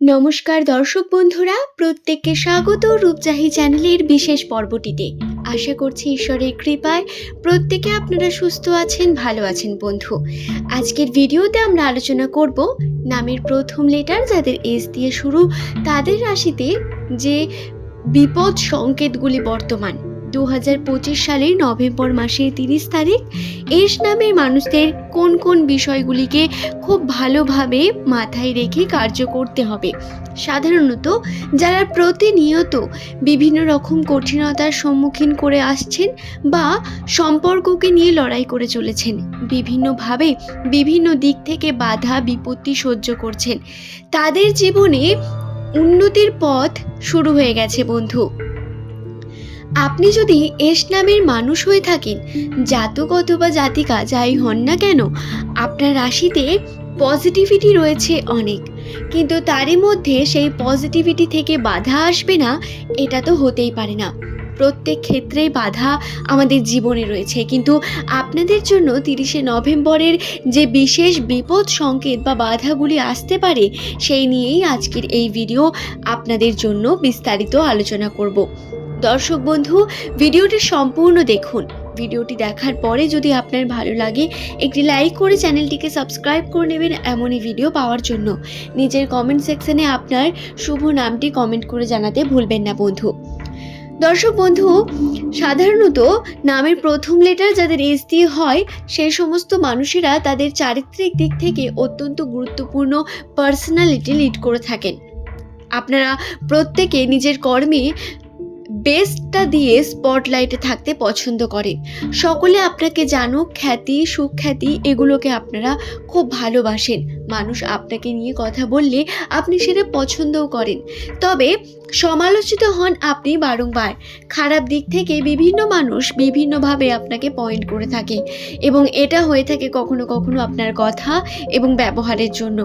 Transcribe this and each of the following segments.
নমস্কার দর্শক বন্ধুরা, প্রত্যেককে স্বাগত রূপজাহি চ্যানেলের বিশেষ পর্বটিতে। আশা করছি ঈশ্বরের কৃপায় প্রত্যেকে আপনারা সুস্থ আছেন, ভালো আছেন বন্ধু। আজকের ভিডিওতে আমরা আলোচনা করব নামের প্রথম লেটার যাদের এস দিয়ে শুরু, তাদের রাশিতে যে বিপদ সংকেতগুলি বর্তমান। দু হাজার পঁচিশ সালের নভেম্বর মাসের তিরিশ তারিখ, এস নামের মানুষদের কোন কোন বিষয়গুলিকে খুব ভালোভাবে মাথায় রেখে কার্য করতে হবে। সাধারণত যারা প্রতিনিয়ত বিভিন্ন রকম কঠিনতার সম্মুখীন করে আসছেন বা সম্পর্ককে নিয়ে লড়াই করে চলেছেন, বিভিন্নভাবে বিভিন্ন দিক থেকে বাধা বিপত্তি সহ্য করছেন। তাদের জীবনে উন্নতির পথ শুরু হয়ে গেছে, বন্ধু। আপনি যদি এস নামের মানুষ হয়ে থাকেন জাতগত বা জাতিকা যাই হন না কেন, আপনার রাশিতে পজিটিভিটি রয়েছে অনেক। কিন্তু তারই মধ্যে সেই পজিটিভিটি থেকে বাধা আসবে না, এটা তো হতেই পারে না। প্রত্যেক ক্ষেত্রেই বাধা আমাদের জীবনে রয়েছে। কিন্তু আপনাদের জন্য তিরিশে নভেম্বরের যে বিশেষ বিপদ সংকেত বা বাধাগুলি আসতে পারে, সেই নিয়েই আজকের এই ভিডিও আপনাদের জন্য বিস্তারিত আলোচনা করব। দর্শক বন্ধু, ভিডিওটি সম্পূর্ণ দেখুন। ভিডিওটি দেখার পরে যদি আপনার ভালো লাগে, একটি লাইক করে চ্যানেলটিকে সাবস্ক্রাইব করে নেবেন এমনই ভিডিও পাওয়ার জন্য। নিজের কমেন্ট সেকশনে আপনার শুভ নামটি কমেন্ট করে জানাতে ভুলবেন না বন্ধু। দর্শক বন্ধু, সাধারণত নামের প্রথম লেটার যাদের এস দিয়ে হয় সেই সমস্ত মানুষেরা তাদের চারিত্রিক দিক থেকে অত্যন্ত গুরুত্বপূর্ণ পার্সোনালিটি লিড করে থাকেন। আপনারা প্রত্যেকে নিজের কর্মে বেস্টটা দিয়ে স্পটলাইটে থাকতে পছন্দ করে। সকলে আপনাকে জানুক, খ্যাতি, সুখ্যাতি, এগুলোকে আপনারা খুব ভালোবাসেন। মানুষ আপনাকে নিয়ে কথা বললে আপনি সেটা পছন্দও করেন। তবে সমালোচিত হন আপনি বারংবার। খারাপ দিক থেকে বিভিন্ন মানুষ বিভিন্নভাবে আপনাকে পয়েন্ট করে থাকে এবং এটা হয়ে থাকে কখনো কখনো আপনার কথা এবং ব্যবহারের জন্য।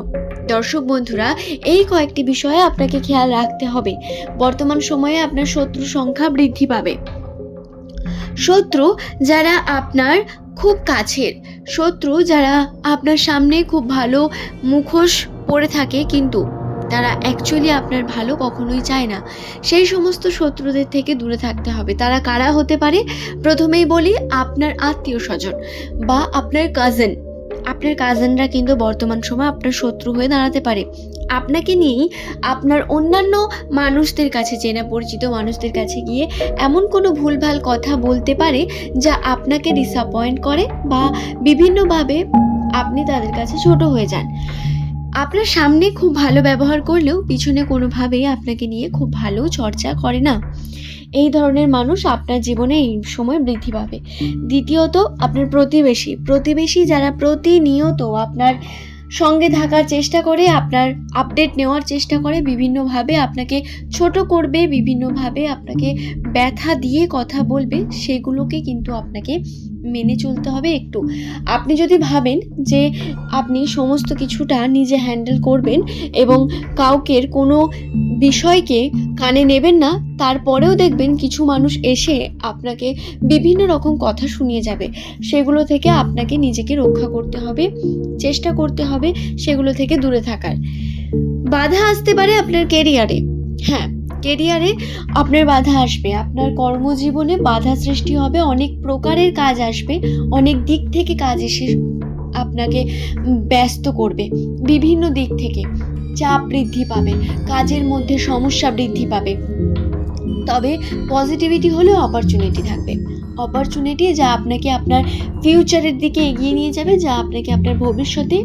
দর্শক বন্ধুরা, এই কয়েকটি বিষয়ে আপনাকে খেয়াল রাখতে হবে। বর্তমান সময়ে আপনার শত্রু সংখ্যা বৃদ্ধি পাবে। শত্রু যারা আপনার খুব কাছের শত্রু যারা আপনার সামনে খুব ভালো মুখোশ পড়ে থাকে কিন্তু তারা অ্যাকচুয়ালি আপনার ভালো কখনোই চায় না। সেই সমস্ত শত্রুদের থেকে দূরে থাকতে হবে। তারা কারা হতে পারে? প্রথমেই বলি আপনার আত্মীয় স্বজন বা আপনার কাজিন আপনার কাজিনরা কিন্তু বর্তমান সময় আপনার শত্রু হয়ে দাঁড়াতে পারে। আপনাকে নিয়েই আপনার অন্যান্য মানুষদের কাছে, চেনা পরিচিত মানুষদের কাছে গিয়ে এমন কোনো ভুলভাল কথা বলতে পারে যা আপনাকে ডিসঅ্যাপয়েন্ট করে বা বিভিন্নভাবে আপনি তাদের কাছে ছোট হয়ে যান। আপনার সামনে খুব ভালো ব্যবহার করলেও পিছনে কোনোভাবেই আপনাকে নিয়ে খুব ভালো চর্চা করে না। এই ধরনের মানুষ আপনার জীবনে এই সময় বৃদ্ধি পাবে। দ্বিতীয়ত, আপনার প্রতিবেশী। প্রতিবেশী যারা প্রতিনিয়ত আপনার সঙ্গে থাকার চেষ্টা করে, আপনার আপডেট নেওয়ার চেষ্টা করে, বিভিন্নভাবে আপনাকে ছোট করবে, বিভিন্নভাবে আপনাকে ব্যথা দিয়ে কথা বলবে, সেগুলোকে কিন্তু আপনাকে মেনে চলতে হবে একটু। আপনি যদি ভাবেন যে আপনি সমস্ত কিছুটা নিজে হ্যান্ডেল করবেন এবং কাউকের কোনো বিষয়কে কানে নেবেন না, তারপরেও দেখবেন কিছু মানুষ এসে আপনাকে বিভিন্ন রকম কথা শুনিয়ে যাবে। সেগুলো থেকে আপনাকে নিজেকে রক্ষা করতে হবে, চেষ্টা করতে হবে সেগুলো থেকে দূরে থাকার। বাধা আসতে পারে আপনার কেরিয়ারে হ্যাঁ কেরিয়ারে আপনার বাধা আসবে। আপনার কর্মজীবনে বাধা সৃষ্টি হবে, অনেক প্রকারের কাজ আসবে, অনেক দিক থেকে কাজ এসে আপনাকে ব্যস্ত করবে, বিভিন্ন দিক থেকে। চাপ বৃদ্ধি পাবে, কাজের মধ্যে সমস্যা বৃদ্ধি পাবে। তবে পজিটিভিটি হলেও অপরচুনিটি থাকবে। অপরচুনিটি যা আপনাকে আপনার ফিউচারের দিকে এগিয়ে নিয়ে যাবে, যা আপনাকে আপনার ভবিষ্যতে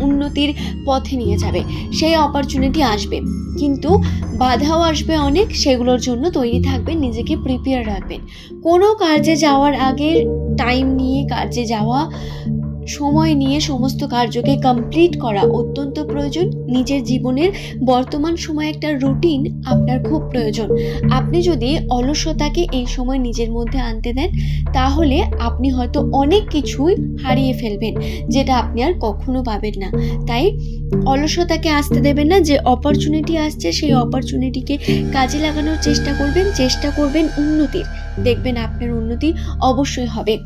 উন্নতির পথে নিয়ে যাবে। সেই অপরচুনিটি আসবে। কিন্তু বাধাও আসবে অনেক, সেগুলোর জন্য তৈরি থাকবেন, নিজেকে প্রিপেয়ার রাখবেন। কোনো কাজে যাওয়ার আগে টাইম নিয়ে কাজে যাওয়া সময় নিয়ে সমস্ত কার্যকে কমপ্লিট করা অত্যন্ত প্রয়োজন। নিজের জীবনের বর্তমান সময়ে একটা রুটিন আপনার খুব প্রয়োজন। আপনি যদি অলসতাকে এই সময় নিজের মধ্যে আনতে দেন, তাহলে আপনি হয়তো অনেক কিছুই হারিয়ে ফেলবেন, যেটা আপনি আর কখনো পাবেন না। তাই অলসতাকে আসতে দেবেন না, যে অপরচুনিটি আসছে, সেই অপরচুনিটিকে কাজে লাগানোর চেষ্টা করবেন চেষ্টা করবেন উন্নতির। দেখবেন আপনার উন্নতি অবশ্যই হবে।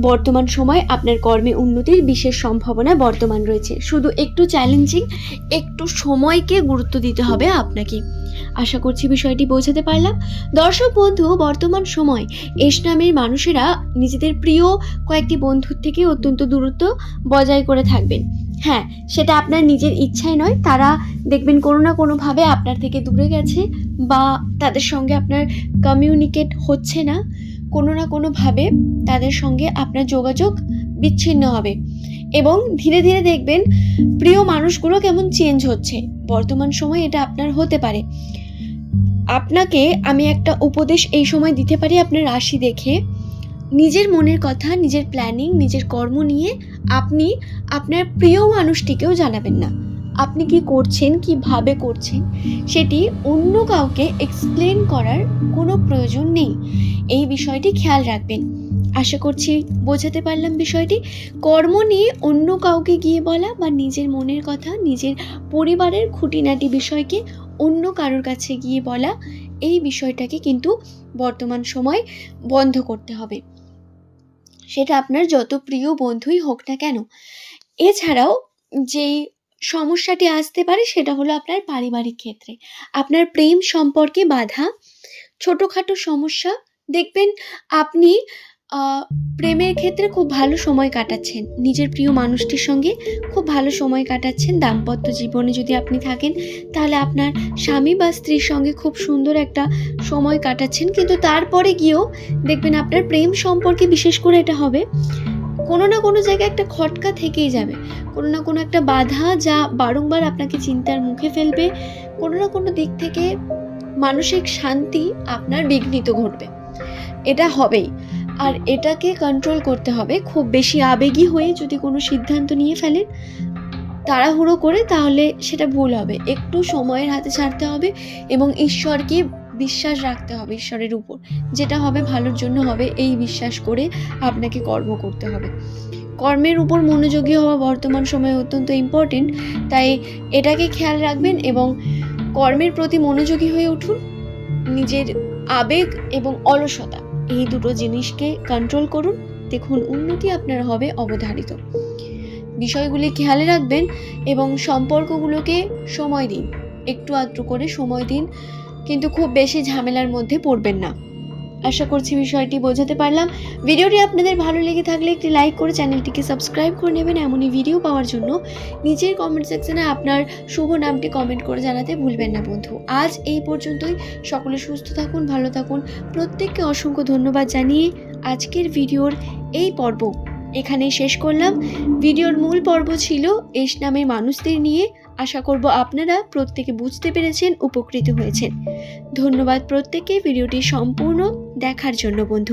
বর্তমান সময় আপনার কর্মে উন্নতির বিশেষ সম্ভাবনা বর্তমান রয়েছে। শুধু একটু চ্যালেঞ্জিং একটু সময়কে গুরুত্ব দিতে হবে আপনাকে। আশা করছি বিষয়টি বোঝাতে পারলাম। দর্শক বন্ধু, বর্তমান সময় এস নামের মানুষেরা নিজেদের প্রিয় কয়েকটি বন্ধুর থেকে অত্যন্ত দূরত্ব বজায় করে থাকবেন। হ্যাঁ সেটা আপনার নিজের ইচ্ছাই নয়। তারা দেখবেন কোনো না কোনোভাবে আপনার থেকে দূরে গেছে বা তাদের সঙ্গে আপনার কমিউনিকেট হচ্ছে না। কোনো না কোনোভাবে তাদের সঙ্গে আপনার যোগাযোগ বিচ্ছিন্ন হবে। এবং ধীরে ধীরে দেখবেন প্রিয় মানুষগুলো কেমন চেঞ্জ হচ্ছে। বর্তমান সময় এটা আপনার হতে পারে। আপনাকে আমি একটা উপদেশ এই সময় দিতে পারি আপনার রাশি দেখে। নিজের মনের কথা, নিজের প্ল্যানিং নিজের কর্ম নিয়ে আপনি আপনার প্রিয় মানুষটিকেও জানাবেন না। আপনি কি করছেন, কীভাবে করছেন, সেটি অন্য কাউকে এক্সপ্লেন করার কোনো প্রয়োজন নেই। এই বিষয়টি খেয়াল রাখবেন। আশা করছি বোঝাতে পারলাম বিষয়টি। কর্ম নিয়ে অন্য কাউকে গিয়ে বলা বা নিজের মনের কথা, নিজের পরিবারের খুঁটিনাটি বিষয়কে অন্য কারোর কাছে গিয়ে বলা, এই বিষয়টাকে কিন্তু বর্তমান সময় বন্ধ করতে হবে। সেটা আপনার যত প্রিয় বন্ধুই হোক না কেন। এছাড়াও যেই সমস্যাটি আসতে পারে সেটা হলো আপনার পারিবারিক ক্ষেত্রে। আপনার প্রেম সম্পর্কে বাধা, ছোটোখাটো সমস্যা, দেখবেন আপনি প্রেমের ক্ষেত্রে খুব ভালো সময় কাটাচ্ছেন। নিজের প্রিয় মানুষটির সঙ্গে খুব ভালো সময় কাটাচ্ছেন। দাম্পত্য জীবনে যদি আপনি থাকেন, তাহলে আপনার স্বামী বা স্ত্রীর সঙ্গে খুব সুন্দর একটা সময় কাটাচ্ছেন। কিন্তু তারপরে গিয়েও দেখবেন আপনার প্রেম সম্পর্কে বিশেষ করে এটা হবে কোনো না কোনো জায়গায় একটা খটকা থেকেই যাবে। কোনো না কোনো একটা বাধা যা বারংবার আপনাকে চিন্তার মুখে ফেলবে। কোনো না কোনো দিক থেকে মানসিক শান্তি আপনার বিঘ্নিত ঘটবে। এটা হবেই। আর এটাকে কন্ট্রোল করতে হবে। খুব বেশি আবেগী হয়ে যদি কোনো সিদ্ধান্ত নিয়ে ফেলেন, তাড়াহুড়ো করে তাহলে সেটা ভুল হবে। একটু সময়ের হাতে ছাড়তে হবে এবং ঈশ্বরকে বিশ্বাস রাখতে হবে ঈশ্বরের উপর। যেটা হবে ভালোর জন্য হবে, এই বিশ্বাস করে আপনাকে কর্ম করতে হবে। কর্মের উপর মনোযোগী হওয়া বর্তমান সময়ে অত্যন্ত ইম্পর্টেন্ট তাই এটাকে খেয়াল রাখবেন এবং কর্মের প্রতি মনোযোগী হয়ে উঠুন। নিজের আবেগ এবং অলসতা, এই দুটো জিনিসকে কন্ট্রোল করুন। দেখুন উন্নতি আপনার হবে অবধারিত। বিষয়গুলি খেয়ালে রাখবেন এবং সম্পর্কগুলোকে সময় দিন। একটু আধটু করে সময় দিন। কিন্তু খুব বেশি ঝামেলার মধ্যে পড়বেন না। আশা করছি বিষয়টি বোঝাতে পারলাম। ভিডিওটি আপনাদের ভালো লেগে থাকলে একটি লাইক করে চ্যানেলটিকে সাবস্ক্রাইব করে নেবেন। এমনই ভিডিও পাওয়ার জন্য নিচের কমেন্ট সেকশনে আপনার শুভ নামটি কমেন্ট করে জানাতে ভুলবেন না বন্ধু। আজ এই পর্যন্তই। সকলে সুস্থ থাকুন, ভালো থাকুন। প্রত্যেককে অসংখ্য ধন্যবাদ জানিয়ে আজকের ভিডিওর এই পর্ব এখানেই শেষ করলাম। ভিডিওর মূল পর্ব ছিল এস নামের মানুষদের নিয়ে। আশা করব আপনারা প্রত্যেকে বুঝতে পেরেছেন, উপকৃত হয়েছেন। ধন্যবাদ প্রত্যেককে, ভিডিওটি সম্পূর্ণ দেখার জন্য বন্ধু।